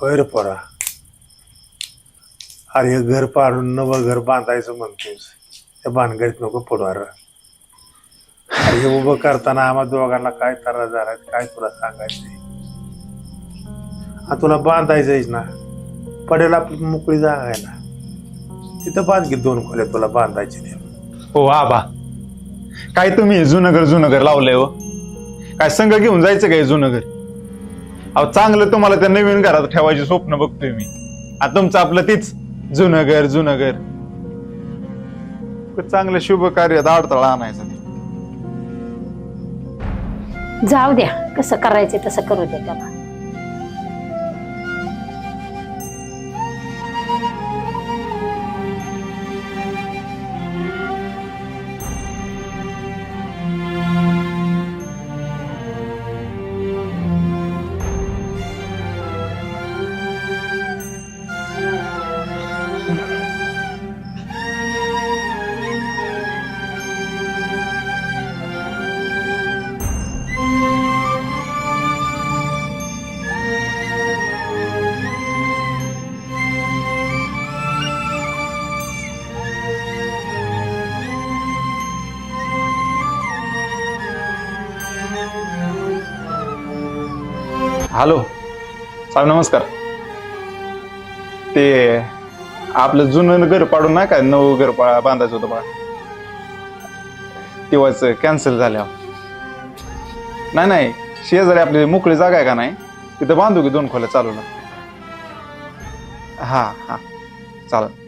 होय रे पोरा. अरे हे घर पाडून नवं घर बांधायचं म्हणतोस त्या भानगडीत नको पडवार अरे. हे उभं करताना आम्हा दोघांना काय त्रास झाला काय तुला सांगायचंय? हा तुला बांधायचंयच ना. पडेल आपली मोकळी जागा आहे ना. तिथं बांध घे दोन खोल्या तुला बांधायचे ते हो आबा. काय तुम्ही जुनगर जुनगर लावलंय हो? काय संघ घेऊन जायचं काय जुनगर अहो चांगलं तुम्हाला त्या नवीन घरात ठेवायचे स्वप्न बघतोय मी. आता तुमचं आपलं तीच जुनं घर जुनं घर चांगलं शुभ कार्यात अडथळा आणायचा नाही. जाऊ द्या कसं करायचं तसं करू द्या त्याला. हॅलो. साहेब नमस्कार. ते आपलं जुनं घर पाडून नाही का नवं घर पा- बांधायचं होतं बा? तेव्हाच कॅन्सल झाल्या नाही नाही. शेजारी आपली मोकळी जागा आहे का नाही? तिथं बांधू की दोन खोल्या चालू ना? हा हा. चालेल.